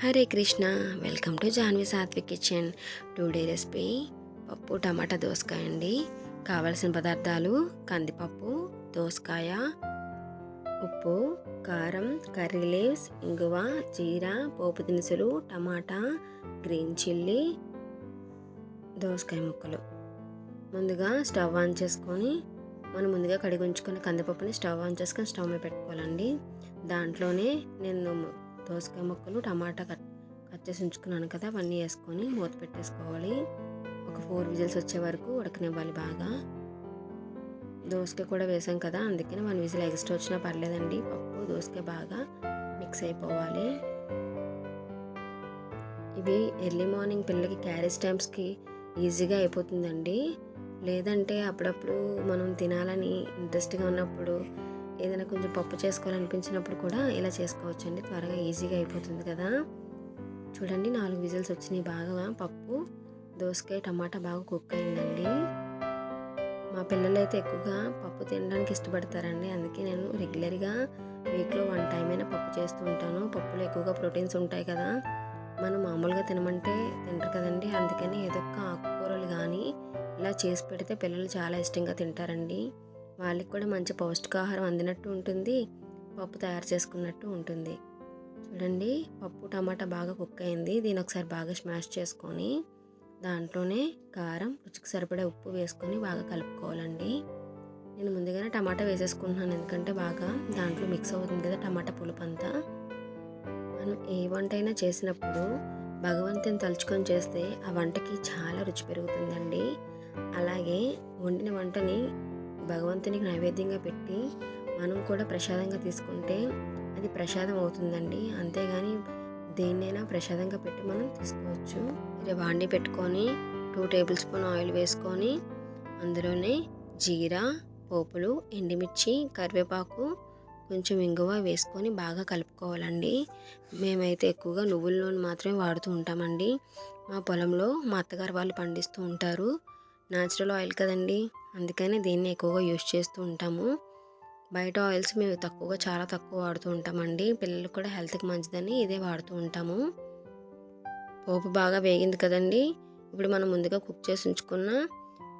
Hare Krishna welcome to Janvi Satvik kitchen. Today recipe పప్పు టమాటా దోసకాయ అండి. కావలసిన పదార్థాలు కందిపప్పు దోసకాయ ఉప్పు కారం కర్రీ లీవ్స్ ఇంగువ జీరా పోపు దినుసులు టమాటా గ్రీన్ చిల్లీ దోసకాయ ముక్కలు. ముందుగా స్టవ్ ఆన్ చేసుకొని మనం ముందుగా కడిగి ఉంచుకొని కందిపప్పుని స్టవ్ ఆన్ చేసుకొని స్టవ్ మీద పెట్టుకోవాలండి. దాంట్లోనే నేను దోసకాయ ముక్కలు టమాటా కట్ కట్ చేసి ఉంచుకున్నాను కదా అవన్నీ వేసుకొని మూత పెట్టేసుకోవాలి. ఒక ఫోర్ విజిల్స్ వచ్చే వరకు ఉడకనివ్వాలి బాగా. దోసకాయ కూడా వేసాం కదా అందుకని వన్ విజిల్ ఎక్స్ట్రా వచ్చినా పర్లేదండి. పప్పు దోసకాయ బాగా మిక్స్ అయిపోవాలి. ఇవి ఎర్లీ మార్నింగ్ పిల్లలకి క్యారేజ్ టైమ్స్కి ఈజీగా అయిపోతుందండి. లేదంటే అప్పుడప్పుడు మనం తినాలని ఇంట్రెస్ట్గా ఉన్నప్పుడు ఏదైనా కొంచెం పప్పు చేసుకోవాలనిపించినప్పుడు కూడా ఇలా చేసుకోవచ్చండి. త్వరగా ఈజీగా అయిపోతుంది కదా. చూడండి నాలుగు విజిల్స్ వచ్చినాయి బాగా. పప్పు దోసకాయ టమాటా బాగా కుక్ అయిందండి. మా పిల్లలు అయితే ఎక్కువగా పప్పు తినడానికి ఇష్టపడతారండి. అందుకే నేను రెగ్యులర్గా వీక్లో వన్ టైం అయినా పప్పు చేస్తూ ఉంటాను. పప్పులో ఎక్కువగా ప్రోటీన్స్ ఉంటాయి కదా. మనం మామూలుగా తినమంటే తింటారు కదండి. అందుకని ఏదో ఒక ఆకుకూరలు కానీ ఇలా చేసి పెడితే పిల్లలు చాలా ఇష్టంగా తింటారండి. వాళ్ళకి కూడా మంచి పౌష్టికాహారం అందినట్టు ఉంటుంది. పప్పు తయారు చేసుకున్నట్టు ఉంటుంది. చూడండి పప్పు టమాటా బాగా కుక్ అయింది. దీని ఒకసారి బాగా స్మాష్ చేసుకొని దాంట్లోనే కారం రుచికి సరిపడే ఉప్పు వేసుకొని బాగా కలుపుకోవాలండి. నేను ముందుగానే టమాటా వేసేసుకుంటున్నాను. ఎందుకంటే బాగా దాంట్లో మిక్స్ అవుతుంది కదా టమాటా పులుపు అంతా. మనం ఏ వంట అయినా చేసినప్పుడు భగవంతుని తలుచుకొని చేస్తే ఆ వంటకి చాలా రుచి పెరుగుతుందండి. అలాగే వండిన వంటని భగవంతునికి నైవేద్యంగా పెట్టి మనం కూడా ప్రసాదంగా తీసుకుంటే అది ప్రసాదం అవుతుందండి. అంతేగాని దేన్నైనా ప్రసాదంగా పెట్టి మనం తీసుకోవచ్చు. ఇలా వాండి పెట్టుకొని టూ టేబుల్ స్పూన్ ఆయిల్ వేసుకొని అందులోనే జీరా పోపులు ఎండుమిర్చి కరివేపాకు కొంచెం ఇంగువ వేసుకొని బాగా కలుపుకోవాలండి. మేమైతే ఎక్కువగా నువ్వుల నూనె మాత్రమే వాడుతూ ఉంటామండి. మా పొలంలో మా అత్తగారు వాళ్ళు పండిస్తూ ఉంటారు. న్యాచురల్ ఆయిల్ కదండి. అందుకని దీన్ని ఎక్కువగా యూజ్ చేస్తూ ఉంటాము. బయట ఆయిల్స్ మేము తక్కువగా చాలా తక్కువ వాడుతూ ఉంటామండి. పిల్లలకు కూడా హెల్త్కి మంచిదని ఇదే వాడుతూ ఉంటాము. పోపు బాగా వేగింది కదండి. ఇప్పుడు మనం ముందుగా కుక్ చేసి ఉంచుకున్న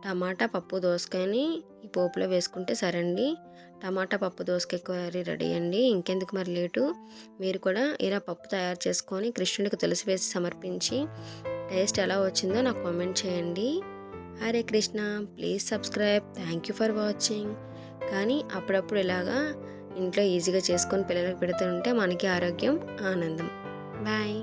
టమాటా పప్పు దోసకాయని ఈ పోపులో వేసుకుంటే సరండి. టమాటా పప్పు దోసకాయ కర్రీ రెడీ అండి. ఇంకెందుకు మరి లేటు? మీరు కూడా ఇలా పప్పు తయారు చేసుకొని కృష్ణుడికి తులసి వేసి సమర్పించి టేస్ట్ ఎలా వచ్చిందో నాకు కామెంట్ చేయండి. Hare Krishna please subscribe thank you for watching కానీ అప్పుడప్పుడు ఇలాగా ఇంట్లో ఈజీగా చేసుకొని పిల్లలకు పెడుతుంటే మనకి ఆరోగ్యం ఆనందం. బాయ్